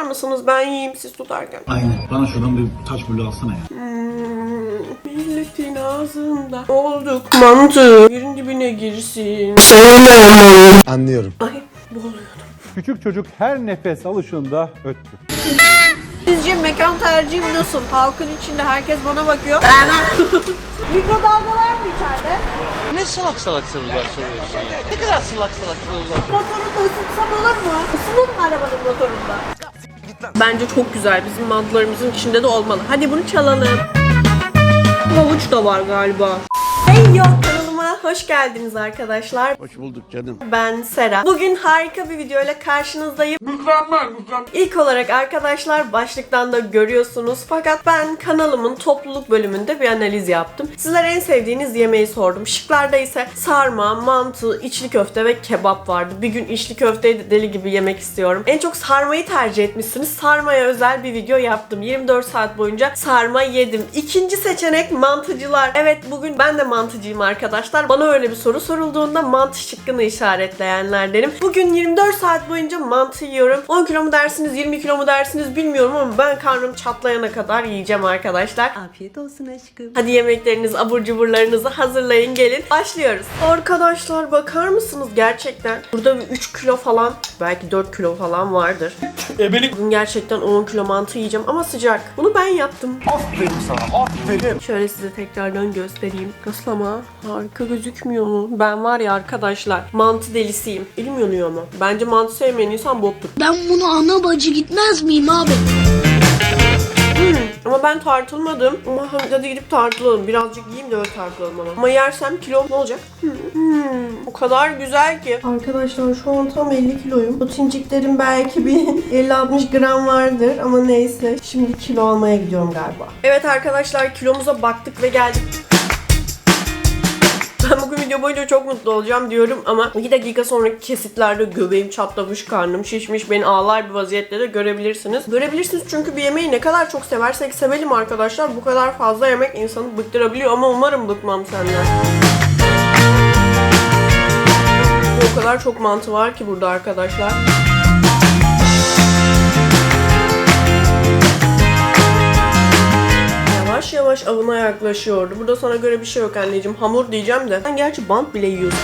tutar mısınız? Ben yiyeyim siz tutarken. Aynen. Bana şuradan bir taş bulu alsana ya. Hmm, milletin ağzında olduk mantı. Yerin dibine girsin. Anlıyorum. Ay boğuluyordum. Küçük çocuk her nefes alışında öttü. Sizce mekan tercihim nasıl? Halkın içinde herkes bana bakıyor. Mikrodalga var mı içeride? Ne salak salak sorular soruyorsun ya? Ne kadar salak salak sorular. Motoru da ısıtsam olur mu? Isınır mı arabanın motorunda? Bence çok güzel. Bizim mantılarımızın içinde de olmalı. Hadi bunu çalalım. Havuç da var galiba. Hey yo kanalıma hoş geldiniz arkadaşlar. Hoş bulduk canım. Ben Sera. Bugün harika bir video ile karşınızdayım. İlk olarak arkadaşlar başlıktan da görüyorsunuz. Fakat ben kanalımın topluluk bölümünde bir analiz yaptım. Sizler en sevdiğiniz yemeği sordum. Şıklarda ise sarma, mantı, içli köfte ve kebap vardı. Bir gün içli köfteyi de deli gibi yemek istiyorum. En çok sarmayı tercih etmişsiniz. Sarmaya özel bir video yaptım. 24 saat boyunca sarma yedim. İkinci seçenek mantıcılar. Evet bugün ben de mantıcıyım arkadaşlar. Bana öyle bir soru sorulduğunda mantı şıkkını işaretleyenlerdenim. Bugün 24 saat boyunca mantı yiyorum. 10 kilo mu dersiniz, 20 kilo mu dersiniz bilmiyorum ama ben karnım çatlayana kadar yiyeceğim arkadaşlar. Afiyet olsun aşkım. Hadi yemeklerinizi, abur cuburlarınızı hazırlayın gelin. Başlıyoruz. Arkadaşlar bakar mısınız gerçekten? Burada bir 3 kilo falan, belki 4 kilo falan vardır. Bugün gerçekten 10 kilo mantı yiyeceğim ama sıcak. Bunu ben yaptım. Aferin sana, aferin. Şöyle size tekrardan göstereyim. Nasıl ama? Harika gözükmüyor mu? Ben var ya arkadaşlar mantı delisiyim. Elim yanıyor ama. Bence mantı sevmeyen insan boktur. Ben bunu ana bacı gitmez miyim abi? Ama ben tartılmadım. Ama hadi gidip tartılalım. Birazcık yiyeyim de öyle tartılalım ama. Ama yersem kilom ne olacak? Hmm. Hmm. O kadar güzel ki. Arkadaşlar şu an tam 50 kiloyum. Bu tinciklerim belki bir 50-60 gram vardır ama neyse. Şimdi kilo almaya gidiyorum galiba. Evet arkadaşlar kilomuza baktık ve geldik. Ben bugün video boyunca çok mutlu olacağım diyorum ama 2 dakika sonraki kesitlerde göbeğim çatlamış, karnım şişmiş, beni ağlar bir vaziyette de görebilirsiniz. Görebilirsiniz çünkü bir yemeği ne kadar çok seversek sevelim arkadaşlar. Bu kadar fazla yemek insanı bıktırabiliyor ama umarım bıkmam senden. O kadar çok mantı var ki burada arkadaşlar. Yavaş yavaş avına yaklaşıyordu. Burada sana göre bir şey yok anneciğim. Hamur diyeceğim de. Sen gerçi bant bile yiyorsun.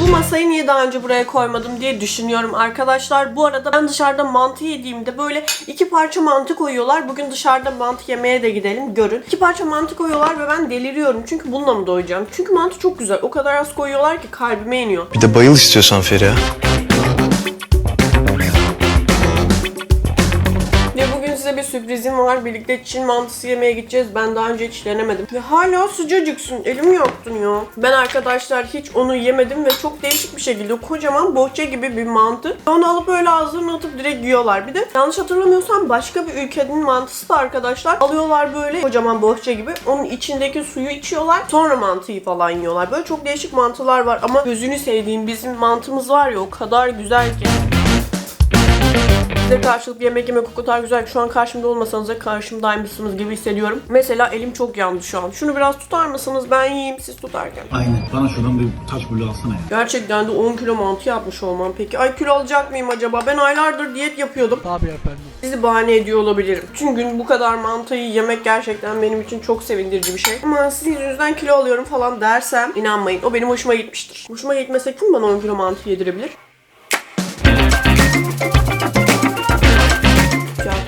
Bu masayı niye daha önce buraya koymadım diye düşünüyorum arkadaşlar. Bu arada ben dışarıda mantı yediğimde böyle iki parça mantı koyuyorlar. Bugün dışarıda mantı yemeye de gidelim görün. İki parça mantı koyuyorlar ve ben deliriyorum. Çünkü bununla mı doyacağım? Çünkü mantı çok güzel. O kadar az koyuyorlar ki kalbime iniyor. Bir de bayıl istiyorsan Feriha. Sürprizim var. Birlikte Çin mantısı yemeye gideceğiz. Ben daha önce hiç denemedim. Ve hala sıcacıksın. Elimi yaktın ya. Ben arkadaşlar hiç onu yemedim ve çok değişik bir şekilde kocaman bohça gibi bir mantı. Onu alıp öyle ağızlarına atıp direkt yiyorlar. Bir de yanlış hatırlamıyorsam başka bir ülkenin mantısı da arkadaşlar alıyorlar böyle kocaman bohça gibi. Onun içindeki suyu içiyorlar. Sonra mantıyı falan yiyorlar. Böyle çok değişik mantılar var ama gözünü sevdiğim bizim mantımız var ya o kadar güzel ki. Size karşılık yemek yemek o kadar güzel ki şu an karşımda olmasanız da karşımdaymışsınız gibi hissediyorum. Mesela elim çok yandı şu an. Şunu biraz tutar mısınız? Ben yiyeyim siz tutarken. Aynen. Bana şuradan bir taş bulu alsana ya. Gerçekten de 10 kilo mantı yapmış olmam peki. Ay kilo alacak mıyım acaba? Ben aylardır diyet yapıyordum. Tabii efendim. Sizi bahane ediyor olabilirim. Gün bu kadar mantıyı yemek gerçekten benim için çok sevindirici bir şey. Ama sizin yüzünüzden kilo alıyorum falan dersem inanmayın. O benim hoşuma gitmiştir. Hoşuma gitmese kim bana 10 kilo mantı yedirebilir?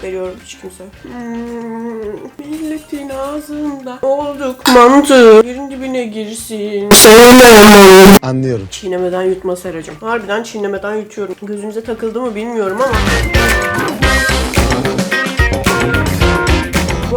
Veriyorum hiç kimse. Hmm, milletin ağzında olduk mantı. Yerin dibine girsin. Sevmem. Anlıyorum. Çiğnemeden yutma Seracığım. Harbiden çiğnemeden yutuyorum. Gözünüze takıldı mı bilmiyorum ama.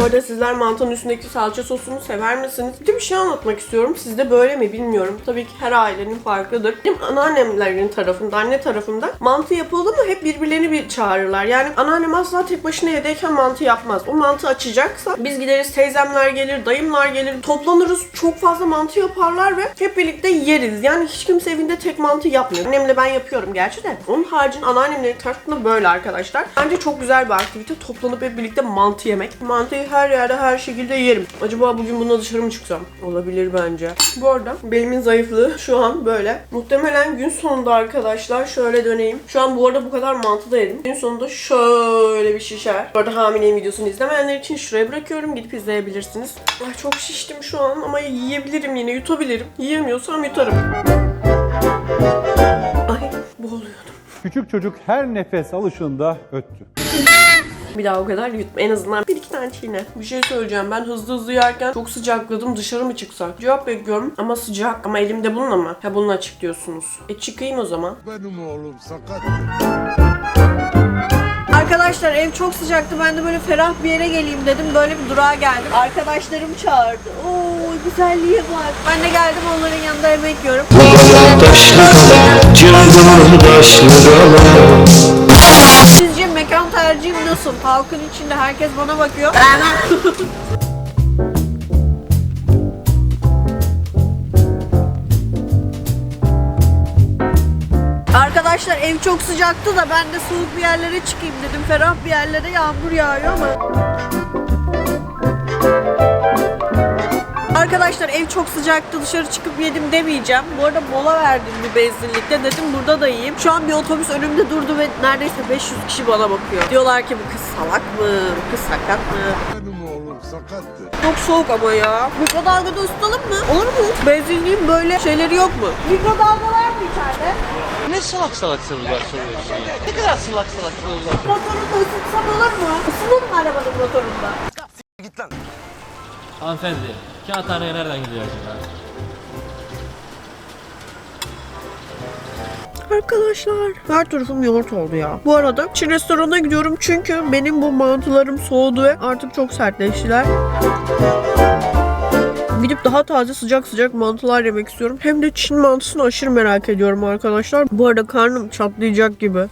Bu arada sizler mantının üstündeki salça sosunu sever misiniz? Bir de bir şey anlatmak istiyorum. Sizde böyle mi bilmiyorum. Tabii ki her ailenin farklıdır. Benim anneannemlerin tarafında, anne tarafında mantı yapıldı mı hep birbirlerini bir çağırırlar. Yani anneannem asla tek başına evdeyken mantı yapmaz. O mantı açacaksa biz gideriz teyzemler gelir, dayımlar gelir. Toplanırız çok fazla mantı yaparlar ve hep birlikte yeriz. Yani hiç kimse evinde tek mantı yapmıyor. Annemle ben yapıyorum gerçi de. Onun haricinde anneannemlerin tarafında böyle arkadaşlar. Bence çok güzel bir aktivite. Toplanıp hep birlikte mantı yemek. Mantıyı her yerde her şekilde yerim. Acaba bugün bununla dışarı mı çıksam? Olabilir bence. Bu arada belimin zayıflığı şu an böyle. Muhtemelen gün sonunda arkadaşlar şöyle döneyim. Şu an bu arada bu kadar mantı da yedim. Gün sonunda şöyle bir şişer. Bu arada hamileyim videosunu izlemeyenler için şuraya bırakıyorum. Gidip izleyebilirsiniz. Ay çok şiştim şu an ama yiyebilirim yine yutabilirim. Yiyemiyorsam yutarım. Ay boğuluyordum. Küçük çocuk her nefes alışında öttü. Bir daha o kadar yutma. En azından bir iki tane çiğne. Bir şey söyleyeceğim. Ben hızlı hızlı yerken çok sıcakladım. Dışarı mı çıksak? Cevap bekliyorum ama sıcak. Ama elimde bunun ama. Ha bununla çık diyorsunuz. E çıkayım o zaman. Benim oğlum sakat. Arkadaşlar ev çok sıcaktı. Ben de böyle ferah bir yere geleyim dedim. Böyle bir durağa geldim. Arkadaşlarım çağırdı. Oo güzelliğe bak. Ben de geldim onların yanında yemek yiyorum. Sizce mekan tercihim nasıl? Halkın içinde herkes bana bakıyor. Arkadaşlar ev çok sıcaktı da ben de soğuk bir yerlere çıkayım dedim. Ferah bir yerlere yağmur yağıyor ama. Arkadaşlar ev çok sıcaktı dışarı çıkıp yedim demeyeceğim. Bu arada mola verdim bir benzinlikte dedim burada da yiyeyim. Şu an bir otobüs önümde durdu ve neredeyse 500 kişi bana bakıyor. Diyorlar ki bu kız salak mı? Bu kız sakat mı? Benim oğlum sakattı. Çok soğuk ama ya. Mikrodalgada ısıtalım mı? Olur mu? Benzinliğin böyle şeyleri yok mu? Mikrodalga var mı içeride? Ne salak salak sorular soruyorsun ya? Ne kadar salak salak sorular. Motorunu ısıtsam olur mu? Isınır mı arabanın motorunda? Hanımefendi, kağıthaneye nereden gidiyor acaba? Arkadaşlar her tarafım yoğurt oldu ya. Bu arada Çin restoranına gidiyorum çünkü benim bu mantılarım soğudu ve artık çok sertleştiler. Gidip daha taze sıcak sıcak mantılar yemek istiyorum. Hem de Çin mantısını aşırı merak ediyorum arkadaşlar. Bu arada karnım çatlayacak gibi.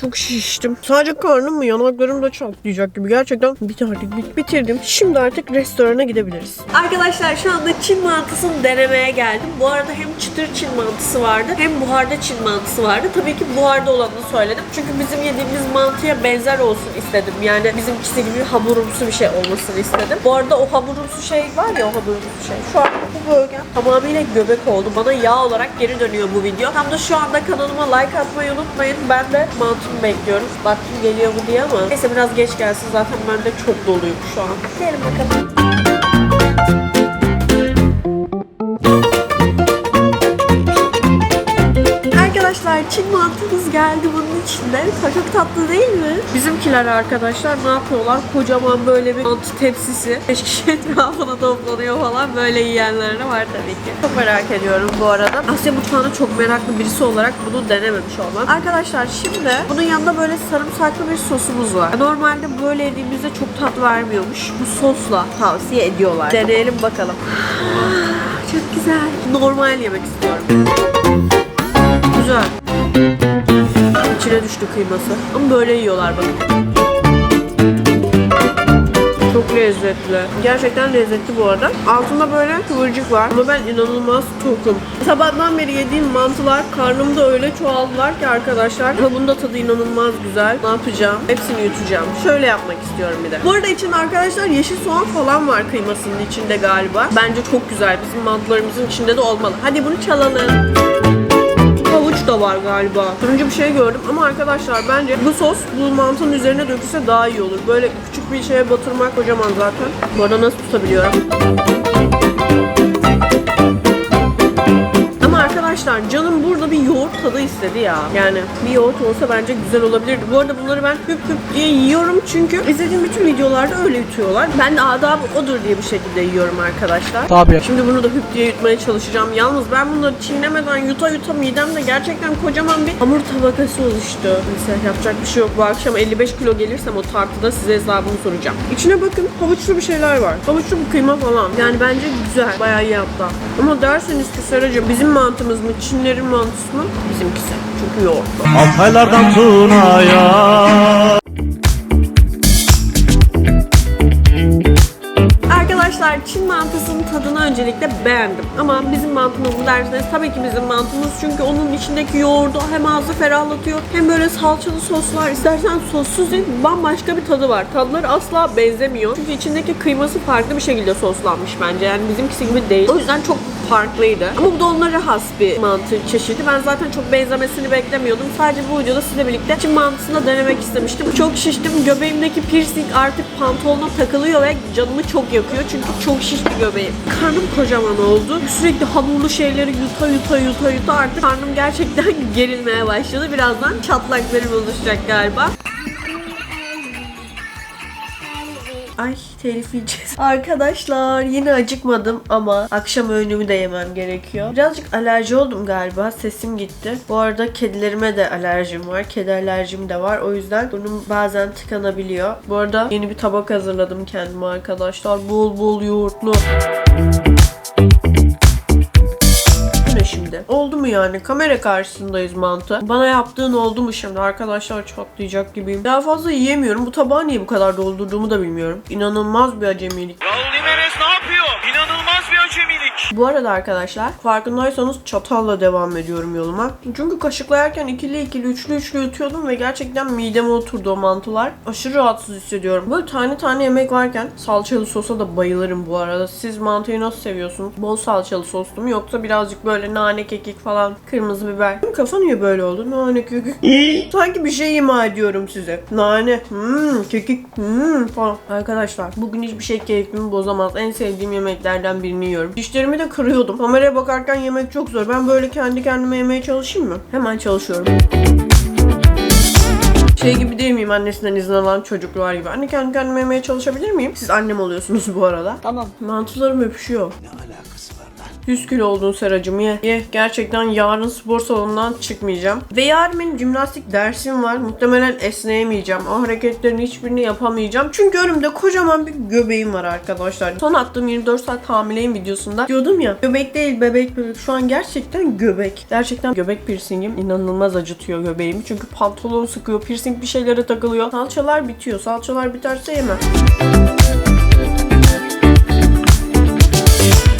Çok şiştim. Sadece karnım mı yanaklarım da çatlayacak gibi. Gerçekten bit artık bit bitirdim. Şimdi artık restorana gidebiliriz. Arkadaşlar şu anda Çin mantısını denemeye geldim. Bu arada hem çıtır Çin mantısı vardı hem buharda Çin mantısı vardı. Tabii ki buharda olanını söyledim. Çünkü bizim yediğimiz mantıya benzer olsun istedim. Yani bizimkisi gibi hamurumsu bir şey olmasını istedim. Bu arada o hamurumsu şey var ya o hamurumsu şey. Şu an bu bölge tamamıyla göbek oldu. Bana yağ olarak geri dönüyor bu video. Tam da şu anda kanalıma like atmayı unutmayın. Ben de mantımı bekliyorum. Baktım geliyor mu diye ama neyse biraz geç gelsin. Zaten ben de çok doluyum şu an. Gelin bakalım. Çin mantımız geldi bunun içinde. Çok tatlı değil mi? Bizimkiler arkadaşlar ne yapıyorlar? Kocaman böyle bir mantı tepsisi. Beş kişi etrafına toplanıyor falan. Böyle yiyenler de var tabii ki. Çok merak ediyorum bu arada. Asya mutfağına çok meraklı birisi olarak bunu denememiş olmam. Arkadaşlar şimdi bunun yanında böyle sarımsaklı bir sosumuz var. Normalde böyle yediğimizde çok tat vermiyormuş. Bu sosla tavsiye ediyorlar. Deneyelim bakalım. Çok güzel. Normal yemek istiyorum. Güzel. İçine düştü kıyması. Ama böyle yiyorlar bakın. Çok lezzetli. Gerçekten lezzetli bu arada. Altında böyle kıvırcık var. Ama ben inanılmaz tokum. Sabahtan beri yediğim mantılar karnımda öyle çoğaldılar ki arkadaşlar. Ama bunun tadı inanılmaz güzel. Ne yapacağım? Hepsini yutacağım. Şöyle yapmak istiyorum bir de. Bu arada içinde arkadaşlar yeşil soğan falan var kıymasının içinde galiba. Bence çok güzel. Bizim mantılarımızın içinde de olmalı. Hadi bunu çalalım. Da var galiba. Turuncu bir şey gördüm ama arkadaşlar bence bu sos bu mantının üzerine dökülse daha iyi olur. Böyle küçük bir şeye batırmak kocaman zaten. Bu arada nasıl tutabiliyorum? Arkadaşlar canım burada bir yoğurt tadı istedi ya. Yani bir yoğurt olsa bence güzel olabilirdi. Bu arada bunları ben hüp hüp diye yiyorum çünkü izlediğim bütün videolarda öyle yutuyorlar. Ben de adabı odur diye bir şekilde yiyorum arkadaşlar. Tabii. Şimdi bunu da hüp diye yutmaya çalışacağım. Yalnız ben bunları çiğnemeden yuta yuta midemde gerçekten kocaman bir hamur tabakası oluştu. Neyse yapacak bir şey yok. Bu akşam 55 kilo gelirsem o tartıda size hesabını soracağım. İçine bakın havuçlu bir şeyler var. Havuçlu bir kıyma falan. Yani bence güzel. Bayağı iyi hatta. Ama derseniz ki Seracığım bizim mantımız mı? Çinlerin mantısı mı? Bizimkisi. Çünkü yoğurtlu. Altaylardan Tuna'ya Arkadaşlar Çin mantısının tadına önce öncelikle beğendim. Ama bizim mantımız mı derseniz tabii ki bizim mantımız. Çünkü onun içindeki yoğurdu hem ağzı ferahlatıyor hem böyle salçalı soslar. İstersen sossuz değil bambaşka bir tadı var. Tadları asla benzemiyor. Çünkü içindeki kıyması farklı bir şekilde soslanmış bence. Yani bizimkisi gibi değil. O yüzden çok farklıydı. Ama bu da onlara has bir mantı çeşidi. Ben zaten çok benzemesini beklemiyordum. Sadece bu videoda sizle birlikte Çin mantısını denemek istemiştim. Çok şiştim. Göbeğimdeki piercing artık pantolona takılıyor ve canımı çok yakıyor. Çünkü çok şiş bir göbeğim. Karnım kocaman oldu. Sürekli hamurlu şeyleri yuta yuta yuta yuta artık karnım gerçekten gerilmeye başladı. Birazdan çatlaklarım oluşacak galiba. Ay telif yiyeceğiz. Arkadaşlar yine acıkmadım ama akşam öğünümü de yemem gerekiyor. Birazcık alerji oldum galiba. Sesim gitti. Bu arada kedilerime de alerjim var. Kedi alerjim de var. O yüzden burnum bazen tıkanabiliyor. Bu arada yeni bir tabak hazırladım kendime arkadaşlar. Bol bol yoğurtlu. Oldu mu yani? Kamera karşısındayız mantı. Bana yaptığın oldu mu şimdi? Arkadaşlar çatlayacak gibiyim. Daha fazla yiyemiyorum. Bu tabağı niye bu kadar doldurduğumu da bilmiyorum. İnanılmaz bir acemilik. Raul Bu arada arkadaşlar farkındaysanız çatalla devam ediyorum yoluma. Çünkü kaşıkla yerken ikili ikili üçlü üçlü yutuyordum ve gerçekten mideme oturdu o mantılar. Aşırı rahatsız hissediyorum. Böyle tane tane yemek varken salçalı sosa da bayılırım bu arada. Siz mantıyı nasıl seviyorsunuz? Bol salçalı soslu mu yoksa birazcık böyle nane kekik falan kırmızı biber. Benim kafa niye böyle oldu? Nane kekik. Sanki bir şey ima ediyorum size. Nane, hmm, kekik, hmm falan. Arkadaşlar bugün hiçbir şey keyfimi bozamaz. En sevdiğim yemeklerden birini yiyorum. Dişlerimi de kırıyordum. Kameraya bakarken yemek çok zor. Ben böyle kendi kendime yemeye çalışayım mı? Hemen çalışıyorum. Şey gibi değil miyim annesinden izin alan çocuklar gibi. Anne kendi kendime yemeye çalışabilir miyim? Siz annem oluyorsunuz bu arada. Tamam. Mantılarım öpüşüyor. 100 kilo oldun Seracım ye. Ye. Gerçekten yarın spor salonundan çıkmayacağım. Ve yarın benim jimnastik dersim var. Muhtemelen esneyemeyeceğim. O hareketlerin hiçbirini yapamayacağım. Çünkü önümde kocaman bir göbeğim var arkadaşlar. Son attığım 24 saat hamileyim videosunda diyordum ya göbek değil bebek bebek. Şu an gerçekten göbek. Gerçekten göbek piercingim inanılmaz acıtıyor göbeğimi. Çünkü pantolon sıkıyor. Piercing bir şeylere takılıyor. Salçalar bitiyor. Salçalar biterse yemem.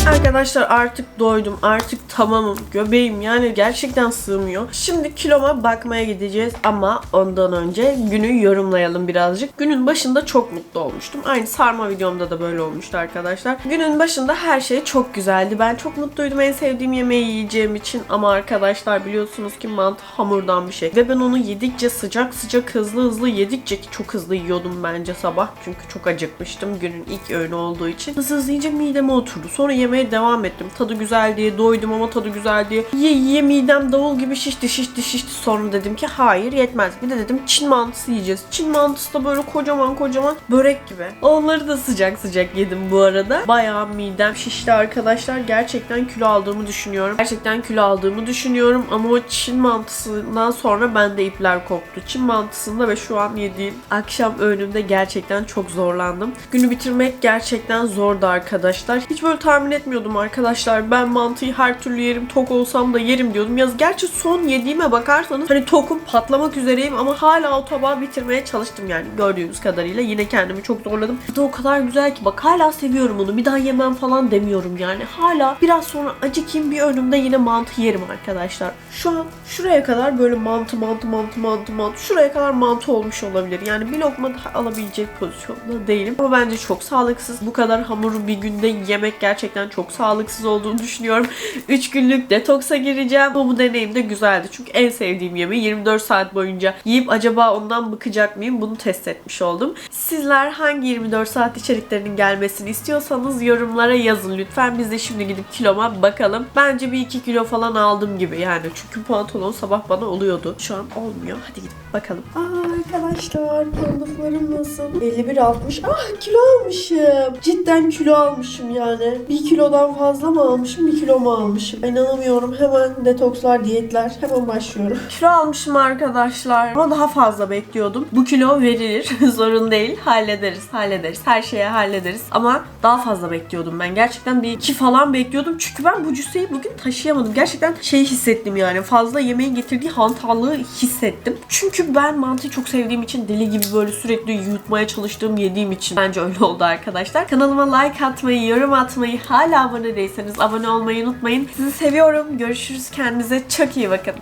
Arkadaşlar artık doydum. Artık tamamım. Göbeğim yani gerçekten sığmıyor. Şimdi kiloma bakmaya gideceğiz ama ondan önce günü yorumlayalım birazcık. Günün başında çok mutlu olmuştum. Aynı sarma videomda da böyle olmuştu arkadaşlar. Günün başında her şey çok güzeldi. Ben çok mutluydum en sevdiğim yemeği yiyeceğim için ama arkadaşlar biliyorsunuz ki mantı hamurdan bir şey. Ve ben onu yedikçe sıcak sıcak hızlı hızlı yedikçe ki çok hızlı yiyordum bence sabah. Çünkü çok acıkmıştım günün ilk öğünü olduğu için. Hızlı hızlı yiyince mideme oturdu. Sonra yemeğe devam ettim. Tadı güzel diye doydum ama tadı güzel diye. Yiye yiye midem davul gibi şişti şişti şişti. Sonra dedim ki hayır yetmez. Bir de dedim Çin mantısı yiyeceğiz. Çin mantısı da böyle kocaman kocaman börek gibi. Onları da sıcak sıcak yedim bu arada. Bayağı midem şişti arkadaşlar. Gerçekten kilo aldığımı düşünüyorum. Gerçekten kilo aldığımı düşünüyorum ama o Çin mantısından sonra bende ipler koptu. Çin mantısında ve şu an yediğim akşam öğünümde gerçekten çok zorlandım. Günü bitirmek gerçekten zordu arkadaşlar. Hiç böyle tahmin etmiyordum arkadaşlar. Ben mantıyı her türlü yerim. Tok olsam da yerim diyordum. Yaz gerçi son yediğime bakarsanız hani tokum patlamak üzereyim ama hala o tabağı bitirmeye çalıştım yani gördüğünüz kadarıyla. Yine kendimi çok zorladım. Da o kadar güzel ki bak hala seviyorum onu. Bir daha yemem falan demiyorum yani. Hala biraz sonra acıkayım bir önümde yine mantı yerim arkadaşlar. Şu an şuraya kadar böyle mantı mantı mantı mantı mantı şuraya kadar mantı olmuş olabilir. Yani bir lokma daha alabilecek pozisyonda değilim. Ama bence çok sağlıksız. Bu kadar hamuru bir günde yemek gerçekten çok sağlıksız olduğunu düşünüyorum. 3 günlük detoksa gireceğim. Ama bu deneyim de güzeldi. Çünkü en sevdiğim yemeği 24 saat boyunca yiyip acaba ondan bıkacak mıyım? Bunu test etmiş oldum. Sizler hangi 24 saat içeriklerinin gelmesini istiyorsanız yorumlara yazın lütfen. Biz de şimdi gidip kiloma bakalım. Bence bir 2 kilo falan aldım gibi yani. Çünkü pantolon sabah bana oluyordu. Şu an olmuyor. Hadi gidip bakalım. Aa, arkadaşlar pantolonlarım nasıl? 51-60. Ah kilo almışım. Cidden kilo almışım yani. 1 kilodan fazla mı almışım? 1 kilo mu almışım? Almışım. İnanamıyorum. Hemen detokslar, diyetler hemen başlıyorum. Kilo almışım arkadaşlar. Ama daha fazla bekliyordum. Bu kilo verilir. Sorun değil. Hallederiz. Hallederiz. Her şeye hallederiz. Ama daha fazla bekliyordum ben. Gerçekten bir iki falan bekliyordum. Çünkü ben bu cüsseyi bugün taşıyamadım. Gerçekten şey hissettim yani. Fazla yemeğin getirdiği hantallığı hissettim. Çünkü ben mantıyı çok sevdiğim için deli gibi böyle sürekli yutmaya çalıştığım yediğim için bence öyle oldu arkadaşlar. Kanalıma like atmayı, yorum atmayı, hala abone değilseniz abone olmayı unutmayın. Sizi seviyorum. Görüşürüz. Kendinize çok iyi bakın.